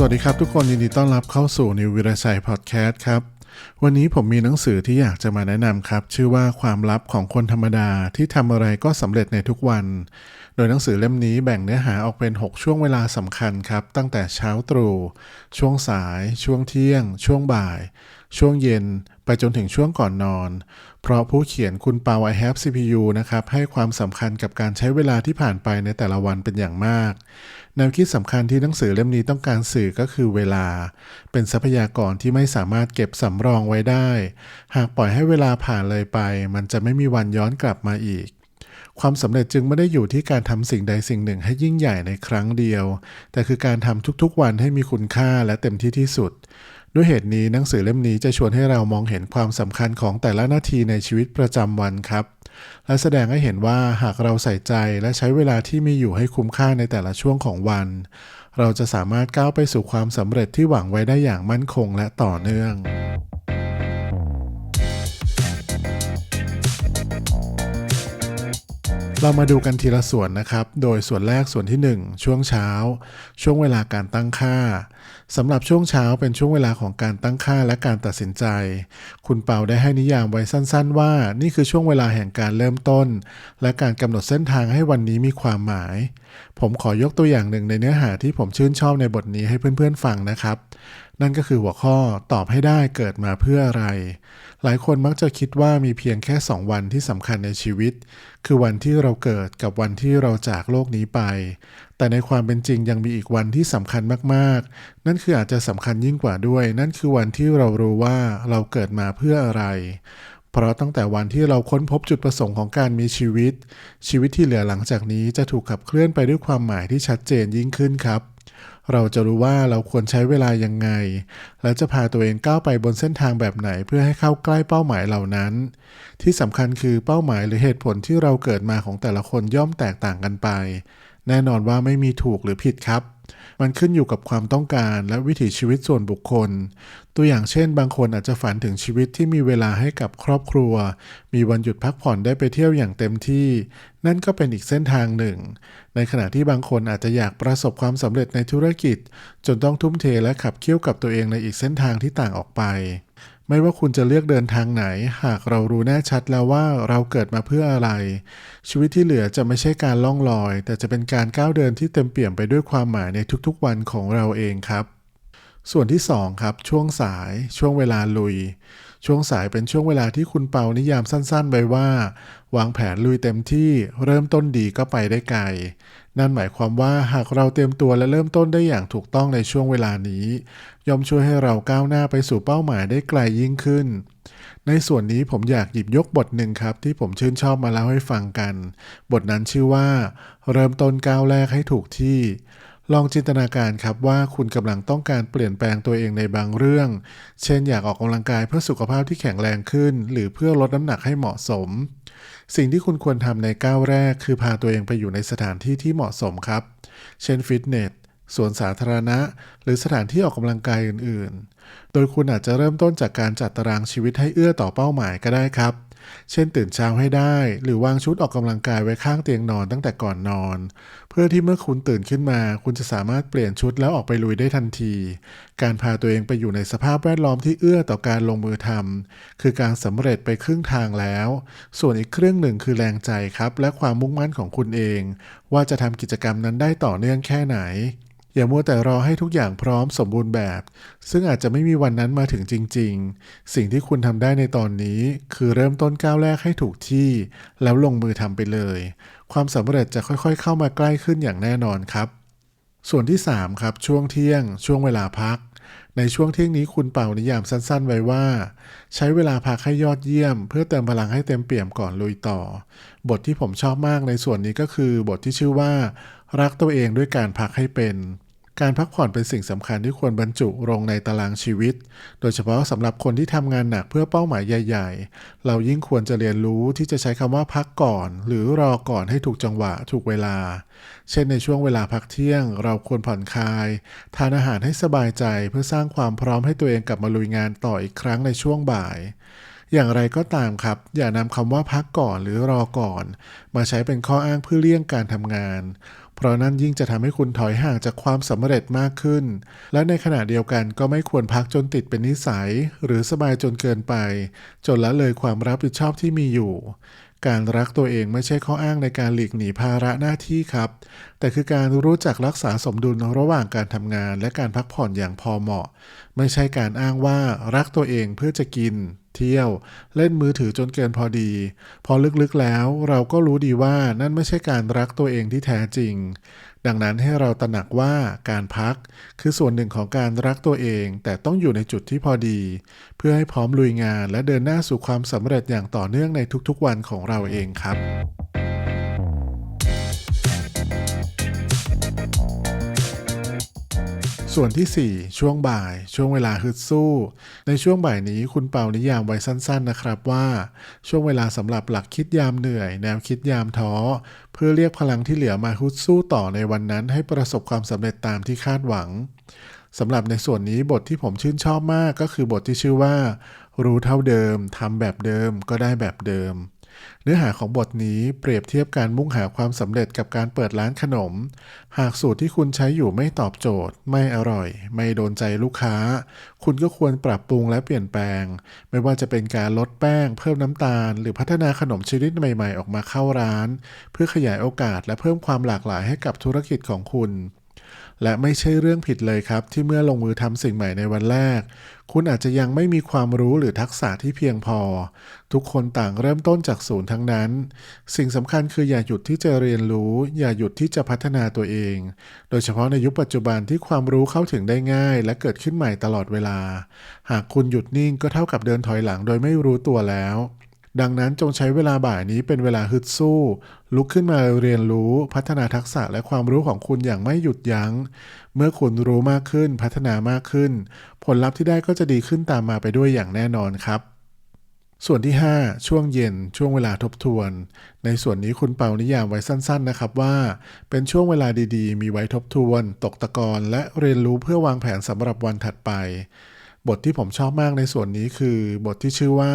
สวัสดีครับทุกคนยินดีต้อนรับเข้าสู่นิววิรชัยพอดแคสต์ครับ วันนี้ผมมีหนังสือที่อยากจะมาแนะนำครับ ชื่อว่าความลับของคนธรรมดาที่ทำอะไรก็สำเร็จในทุกวัน โดยหนังสือเล่มนี้แบ่งเนื้อหาออกเป็น 6 ช่วงเวลาสำคัญครับ ตั้งแต่เช้าตรู่ช่วงสาย ช่วงเที่ยง ช่วงบ่าย ช่วงเย็น ไปจนถึงช่วงก่อนนอน เพราะผู้เขียนคุณเปา I have CPU นะครับให้ความสำคัญกับการใช้เวลาที่ผ่านไปในแต่ละวันเป็นอย่างมาก แนวคิดสำคัญที่หนังสือเล่มนี้ต้องการสื่อก็คือเวลา เป็นทรัพยากรที่ไม่สามารถเก็บสำรองไว้ได้ หากปล่อยให้เวลาผ่านเลยไป มันจะไม่มีวันย้อนกลับมาอีกความสำเร็จจึงไม่ได้อยู่ที่การทำสิ่งใดสิ่งหนึ่งให้ยิ่งใหญ่ในครั้งเดียว แต่คือการทำทุกๆวันให้มีคุณค่าและเต็มที่ที่สุด ด้วยเหตุนี้หนังสือเล่มนี้จะชวนให้เรามองเห็นความสำคัญของแต่ละนาทีในชีวิตประจำวันครับ และแสดงให้เห็นว่าหากเราใส่ใจและใช้เวลาที่มีอยู่ให้คุ้มค่าในแต่ละช่วงของวัน เราจะสามารถก้าวไปสู่ความสำเร็จที่หวังไว้ได้อย่างมั่นคงและต่อเนื่องเรามาดูกันทีละส่วนนะครับ โดยส่วนแรกส่วนที่ 1 ช่วงเช้า ช่วงเวลาการตั้งค่า สำหรับช่วงเช้าเป็นช่วงเวลาของการตั้งค่าและการตัดสินใจ คุณเปาได้ให้นิยามไว้สั้นๆ ว่า นี่คือช่วงเวลาแห่งการเริ่มต้น และการกำหนดเส้นทางให้วันนี้มีความหมาย ผมขอยกตัวอย่างหนึ่งในเนื้อหาที่ผมชื่นชอบในบทนี้ให้เพื่อนๆฟังนะครับ นั่นก็คือหัวข้อตอบให้ได้เกิดมาเพื่ออะไร หลายคนมักจะคิดว่ามีเพียงแค่ 2 วันที่สำคัญในชีวิต คือวันที่เราเกิดกับวันที่เราจากโลกนี้ไป แต่ในความเป็นจริงยังมีอีกวันที่สำคัญมากๆ นั่นคืออาจจะสำคัญยิ่งกว่าด้วย นั่นคือวันที่เรารู้ว่าเราเกิดมาเพื่ออะไร เพราะตั้งแต่วันที่เราค้นพบจุดประสงค์ของการมีชีวิต ชีวิตที่เหลือหลังจากนี้จะถูกขับเคลื่อนไปด้วยความหมายที่ชัดเจนยิ่งขึ้นครับเราจะรู้ว่าเราควรใช้เวลายังไง และจะพาตัวเองก้าวไปบนเส้นทางแบบไหนเพื่อให้เข้าใกล้เป้าหมายเหล่านั้น ที่สำคัญคือเป้าหมายหรือเหตุผลที่เราเกิดมาของแต่ละคนย่อมแตกต่างกันไป แน่นอนว่าไม่มีถูกหรือผิดครับ มันขึ้นอยู่กับความต้องการและวิถีชีวิตส่วนบุคคล ตัวอย่างเช่น บางคนอาจจะฝันถึงชีวิตที่มีเวลาให้กับครอบครัว มีวันหยุดพักผ่อนได้ไปเที่ยวอย่างเต็มที่ นั่นก็เป็นอีกเส้นทางหนึ่ง ในขณะที่บางคนอาจจะอยากประสบความสำเร็จในธุรกิจ จนต้องทุ่มเทและขับเคี่ยวกับตัวเองในอีกเส้นทางที่ต่างออกไป ไม่ว่าคุณจะเลือกเดินทางไหน หากเรารู้แน่ชัดแล้วว่าเราเกิดมาเพื่ออะไร ชีวิตที่เหลือจะไม่ใช่การล่องลอย แต่จะเป็นการก้าวเดินที่เต็มเปี่ยมไปด้วยความหมายในทุกๆวันของเราเองครับ ส่วนที่ 2 ครับ ช่วงสาย ช่วงเวลาลุย ช่วงสายเป็นช่วงเวลาที่คุณเปานิยามสั้นๆไว้ว่า วางแผนลุยเต็มที่เริ่มต้นดีก็ไปได้ไกล นั่นหมายความว่าหากเราเตรียมตัวและเริ่มต้นได้อย่างถูกต้องในช่วงเวลานี้ ย่อมช่วยให้เราก้าวหน้าไปสู่เป้าหมายได้ไกลยิ่งขึ้น ในส่วนนี้ผมอยากหยิบยกบทหนึ่งครับ ที่ผมชื่นชอบมาเล่าให้ฟังกัน บทนั้นชื่อว่า เริ่มต้นก้าวแรกให้ถูกที่ ลองจินตนาการครับว่าคุณกำลังต้องการเปลี่ยนแปลงตัวเองในบางเรื่อง เช่นอยากออกกำลังกายเพื่อสุขภาพที่แข็งแรงขึ้น หรือเพื่อลดน้ำหนักให้เหมาะสม สิ่งที่คุณควรทำในก้าวแรก คือพาตัวเองไปอยู่ในสถานที่ที่เหมาะสมครับ เช่นฟิตเนสสวนสาธารณะ หรือสถานที่ออกกำลังกายอื่น ๆ โดยคุณอาจจะเริ่มต้นจากการจัดตารางชีวิตให้เอื้อต่อเป้าหมายก็ได้ครับ เช่นตื่นเช้าให้ได้ หรือวางชุดออกกำลังกายไว้ข้างเตียงนอนตั้งแต่ก่อนนอน เพื่อที่เมื่อคุณตื่นขึ้นมา คุณจะสามารถเปลี่ยนชุดแล้วออกไปลุยได้ทันที การพาตัวเองไปอยู่ในสภาพแวดล้อมที่เอื้อต่อการลงมือทำคือการสำเร็จไปครึ่งทางแล้ว ส่วนอีกครึ่งหนึ่งคือแรงใจครับ และความมุ่งมั่นของคุณเอง ว่าจะทำกิจกรรมนั้นได้ต่อเนื่องแค่ไหน อย่ามัวแต่รอให้ทุกอย่างพร้อมสมบูรณ์แบบ ซึ่งอาจจะไม่มีวันนั้นมาถึงจริง ๆ สิ่งที่คุณทำได้ในตอนนี้ คือเริ่มต้นก้าวแรกให้ถูกที่ แล้วลงมือทำไปเลย ความสำเร็จจะค่อยๆ เข้ามาใกล้ขึ้นอย่างแน่นอนครับ ส่วนที่ 3 ครับ ช่วงเที่ยง ช่วงเวลาพักในช่วงเที่ยงนี้คุณเป่านิยามสั้น ๆ ไว้ว่า ใช้เวลาพักให้ยอดเยี่ยม เพื่อเติมพลังให้เต็มเปี่ยมก่อนลุยต่อ บทที่ผมชอบมากในส่วนนี้ก็คือบทที่ชื่อว่า รักตัวเองด้วยการพักให้เป็น การพักผ่อนเป็นสิ่งสำคัญที่ควรบรรจุลงในตารางชีวิต โดยเฉพาะสำหรับคนที่ทำงานหนักเพื่อเป้าหมายใหญ่ ๆ เรายิ่งควรจะเรียนรู้ที่จะใช้คำว่าพักก่อน หรือรอก่อนให้ถูกจังหวะถูกเวลา เช่นในช่วงเวลาพักเที่ยง เราควรผ่อนคลาย ทานอาหารให้สบายใจเพื่อสร้างความพร้อมให้ตัวเองกลับมาลุยงานต่ออีกครั้งในช่วงบ่าย อย่างไรก็ตามครับ อย่านำคำว่าพักก่อนหรือรอก่อน มาใช้เป็นข้ออ้างเพื่อเลี่ยงการทำงาน เพราะนั่นยิ่งจะทำให้คุณถอยห่างจากความสำเร็จมากขึ้น และในขณะเดียวกันก็ไม่ควรพักจนติดเป็นนิสัย หรือสบายจนเกินไป จนละเลยความรับผิดชอบที่มีอยู่ การรักตัวเองไม่ใช่ข้ออ้างในการหลีกหนีภาระหน้าที่ครับ แต่คือการรู้จักรักษาสมดุลระหว่างการทำงาน และการพักผ่อนอย่างพอเหมาะ ไม่ใช่การอ้างว่ารักตัวเองเพื่อจะกิน เที่ยว เล่นมือถือจนเกินพอดี พอลึกๆแล้วเราก็รู้ดีว่านั่นไม่ใช่การรักตัวเองที่แท้จริง ดังนั้นให้เราตระหนักว่าการพัก คือส่วนหนึ่งของการรักตัวเอง แต่ต้องอยู่ในจุดที่พอดี เพื่อให้พร้อมลุยงานและเดินหน้าสู่ความสำเร็จอย่างต่อเนื่องในทุกๆวันของเราเองครับ ส่วนที่ 4 ช่วงบ่าย ช่วงเวลาฮึดสู้ ในช่วงบ่ายนี้คุณเปานิยามไว้สั้นๆนะครับว่า ช่วงเวลาสำหรับหลักคิดยามเหนื่อย แนวคิดยามท้อ เพื่อเรียกพลังที่เหลือมาฮึดสู้ต่อในวันนั้น ให้ประสบความสำเร็จตามที่คาดหวังสำหรับในส่วนนี้บทที่ผมชื่นชอบมากก็คือบทที่ชื่อว่า รู้เท่าเดิมทำแบบเดิมก็ได้แบบเดิม เนื้อหาของบทนี้เปรียบเทียบการมุ่งหาความสำเร็จกับการเปิดร้านขนม หากสูตรที่คุณใช้อยู่ไม่ตอบโจทย์ ไม่อร่อย ไม่โดนใจลูกค้า คุณก็ควรปรับปรุงและเปลี่ยนแปลง ไม่ว่าจะเป็นการลดแป้ง เพิ่มน้ำตาล หรือพัฒนาขนมชนิดใหม่ ๆ ออกมาเข้าร้าน เพื่อขยายโอกาสและเพิ่มความหลากหลายให้กับธุรกิจของคุณ และไม่ใช่เรื่องผิดเลยครับ ที่เมื่อลงมือทำสิ่งใหม่ในวันแรก คุณอาจจะยังไม่มีความรู้หรือทักษะที่เพียงพอ ทุกคนต่างเริ่มต้นจากศูนย์ทั้งนั้น สิ่งสำคัญคืออย่าหยุดที่จะเรียนรู้ อย่าหยุดที่จะพัฒนาตัวเอง โดยเฉพาะในยุคปัจจุบันที่ความรู้เข้าถึงได้ง่าย และเกิดขึ้นใหม่ตลอดเวลา หากคุณหยุดนิ่งก็เท่ากับเดินถอยหลังโดยไม่รู้ตัวแล้ว ดังนั้นจงใช้เวลาบ่ายนี้เป็นเวลาฮึดสู้ ลุกขึ้นมาเรียนรู้พัฒนาทักษะและความรู้ของคุณอย่างไม่หยุดยัง้ง เมื่อคุณรู้มากขึ้นพัฒนามากขึ้น ผลลัพธ์ที่ได้ก็จะดีขึ้นตามมาไปด้วยอย่างแน่นอนครับส่วนที่ 5 ช่วงเย็นช่วงเวลาทบทวน ในส่วนนี้คุณเปานิยามไว้สั้น ๆ นะครับว่า เป็นช่วงเวลาดีๆ มีไว้ทบทวน ตกตะกอนและเรียนรู้เพื่อวางแผนสำหรับวันถัดไป บทที่ผมชอบมากในส่วนนี้คือบทที่ชื่อว่า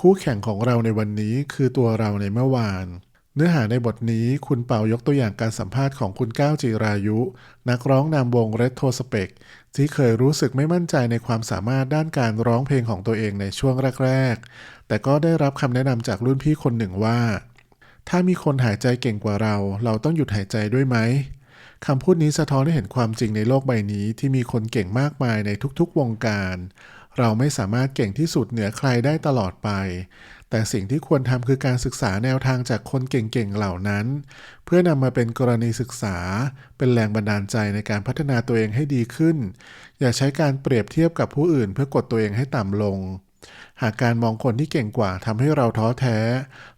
คู่แข่งของเราในวันนี้คือตัวเราในเมื่อวาน เนื้อหาในบทนี้คุณเปายกตัวอย่างการสัมภาษณ์ของคุณก้าวจิรายุ นักร้องนำวง Red t o s p e c ที่เคยรู้สึกไม่มั่นใจในความสามารถด้านการร้องเพลงของตัวเองในช่วงแรก ๆ แต่ก็ได้รับคำแนะนำจากรุ่นพี่คนหนึ่งว่า ถ้ามีคนหายใจเก่งกว่าเรา เราต้องหยุดหายใจด้วยไหมคำพูดนี้สะท้อนให้เห็นความจริงในโลกใบนี้ที่มีคนเก่งมากมายในทุกๆวงการ เราไม่สามารถเก่งที่สุดเหนือใครได้ตลอดไป แต่สิ่งที่ควรทำคือการศึกษาแนวทางจากคนเก่งๆเหล่านั้น เพื่อนำมาเป็นกรณีศึกษา เป็นแรงบันดาลใจในการพัฒนาตัวเองให้ดีขึ้น อย่าใช้การเปรียบเทียบกับผู้อื่น เพื่อกดตัวเองให้ต่ำลง หากการมองคนที่เก่งกว่าทำให้เราท้อแท้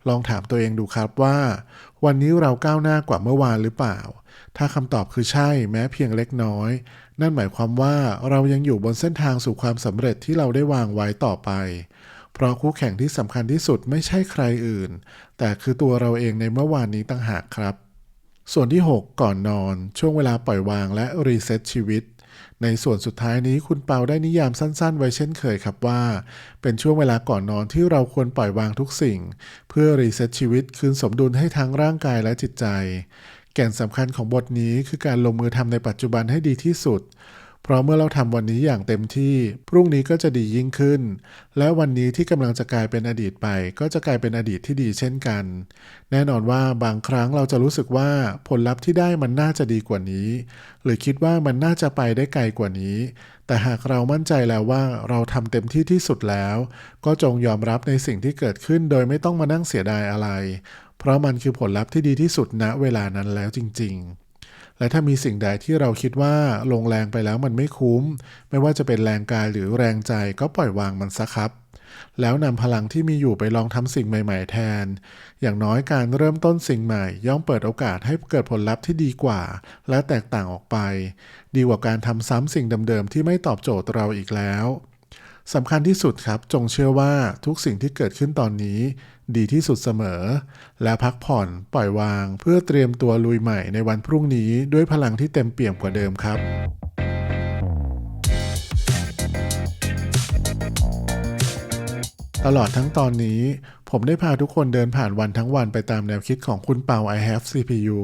ลองถามตัวเองดูครับว่า วันนี้เราก้าวหน้ากว่าเมื่อวานหรือเปล่า ถ้าคำตอบคือใช่แม้เพียงเล็กน้อย นั่นหมายความว่าเรายังอยู่บนเส้นทางสู่ความสำเร็จที่เราได้วางไว้ต่อไป เพราะคู่แข่งที่สำคัญที่สุดไม่ใช่ใครอื่น แต่คือตัวเราเองในเมื่อวานนี้ต่างหากครับ ส่วนที่ 6 ก่อนนอน ช่วงเวลาปล่อยวางและรีเซ็ตชีวิต ในส่วนสุดท้ายนี้คุณเปาได้นิยามสั้นๆ ไว้เช่นเคยครับว่า เป็นช่วงเวลาก่อนนอนที่เราควรปล่อยวางทุกสิ่ง เพื่อรีเซ็ตชีวิตคืนสมดุลให้ทั้งร่างกายและจิตใจ ก่นสำคัญของบทนี้คือการลงมือทำในปัจจุบันให้ดีที่สุด เพราะเมื่อเราทำวันนี้อย่างเต็มที่ พรุ่งนี้ก็จะดียิ่งขึ้น และวันนี้ที่กำลังจะกลายเป็นอดีตไป ก็จะกลายเป็นอดีตที่ดีเช่นกัน แน่นอนว่าบางครั้งเราจะรู้สึกว่าผลลัพธ์ที่ได้มันน่าจะดีกว่านี้ หรือคิดว่ามันน่าจะไปได้ไกลกว่านี้ แต่หากเรามั่นใจแล้วว่าเราทำเต็มที่ที่สุดแล้ว ก็จงยอมรับในสิ่งที่เกิดขึ้นโดยไม่ต้องมานั่งเสียดายอะไร เพราะมันคือผลลัพธ์ที่ดีที่สุดณเวลานั้นแล้วจริง ๆ และถ้ามีสิ่งใดที่เราคิดว่าลงแรงไปแล้วมันไม่คุ้ม ไม่ว่าจะเป็นแรงกายหรือแรงใจก็ปล่อยวางมันซะครับแล้วนำพลังที่มีอยู่ไปลองทำสิ่งใหม่ๆแทน อย่างน้อยการเริ่มต้นสิ่งใหม่ ย่อมเปิดโอกาสให้เกิดผลลัพธ์ที่ดีกว่า และแตกต่างออกไป ดีกว่าการทำซ้ำสิ่งเดิมๆที่ไม่ตอบโจทย์เราอีกแล้วสำคัญที่สุดครับ จงเชื่อว่าทุกสิ่งที่เกิดขึ้นตอนนี้ ดีที่สุดเสมอ และพักผ่อนปล่อยวาง เพื่อเตรียมตัวลุยใหม่ในวันพรุ่งนี้ด้วยพลังที่เต็มเปี่ยมกว่าเดิมครับ ตลอดทั้งตอนนี้ ผมได้พาทุกคนเดินผ่านวันทั้งวันไปตามแนวคิดของคุณเปา I have CPU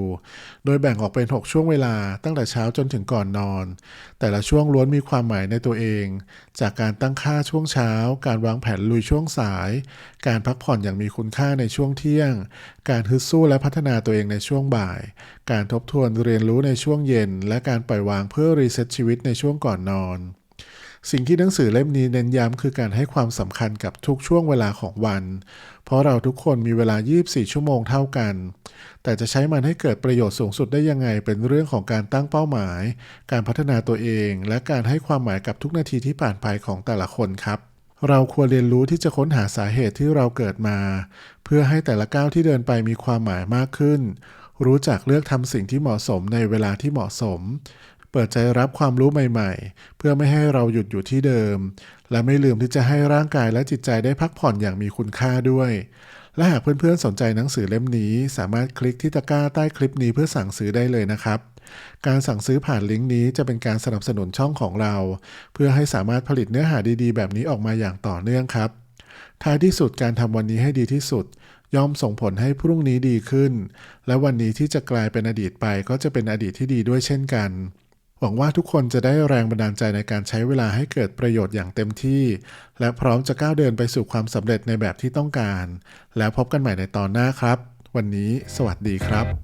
โดยแบ่งออกเป็น 6 ช่วงเวลาตั้งแต่เช้าจนถึงก่อนนอน แต่ละช่วงล้วนมีความหมายในตัวเอง จากการตั้งค่าช่วงเช้า การวางแผนลุยช่วงสาย การพักผ่อนอย่างมีคุณค่าในช่วงเที่ยง การฮึดสู้และพัฒนาตัวเองในช่วงบ่าย การทบทวนเรียนรู้ในช่วงเย็น และการปล่อยวางเพื่อรีเซ็ตชีวิตในช่วงก่อนนอน สิ่งที่หนังสือเล่มนี้เน้นย้ำคือการให้ความสำคัญกับทุกช่วงเวลาของวัน เพราะเราทุกคนมีเวลา 24 ชั่วโมงเท่ากัน แต่จะใช้มันให้เกิดประโยชน์สูงสุดได้ยังไง เป็นเรื่องของการตั้งเป้าหมาย การพัฒนาตัวเอง และการให้ความหมายกับทุกนาทีที่ผ่านไปของแต่ละคนครับ เราควรเรียนรู้ที่จะค้นหาสาเหตุที่เราเกิดมา เพื่อให้แต่ละก้าวที่เดินไปมีความหมายมากขึ้นรู้จักเลือกทำสิ่งที่เหมาะสมในเวลาที่เหมาะสม เปิดใจรับความรู้ใหม่ๆ เพื่อไม่ให้เราหยุดอยู่ที่เดิม และไม่ลืมที่จะให้ร่างกายและจิตใจได้พักผ่อนอย่างมีคุณค่าด้วย และหากเพื่อนๆสนใจหนังสือเล่มนี้ สามารถคลิกที่ตะกร้าใต้คลิปนี้เพื่อสั่งซื้อได้เลยนะครับ การสั่งซื้อผ่านลิงก์นี้จะเป็นการสนับสนุนช่องของเรา เพื่อให้สามารถผลิตเนื้อหาดีๆ แบบนี้ออกมาอย่างต่อเนื่องครับ ท้ายที่สุดการทำวันนี้ให้ดีที่สุดย่อมส่งผลให้พรุ่งนี้ดีขึ้น และวันนี้ที่จะกลายเป็นอดีตไปก็จะเป็นอดีตที่ดีด้วยเช่นกัน หวังว่าทุกคนจะได้แรงบันดาลใจในการใช้เวลาให้เกิดประโยชน์อย่างเต็มที่ และพร้อมจะก้าวเดินไปสู่ความสำเร็จในแบบที่ต้องการ แล้วพบกันใหม่ในตอนหน้าครับ วันนี้สวัสดีครับ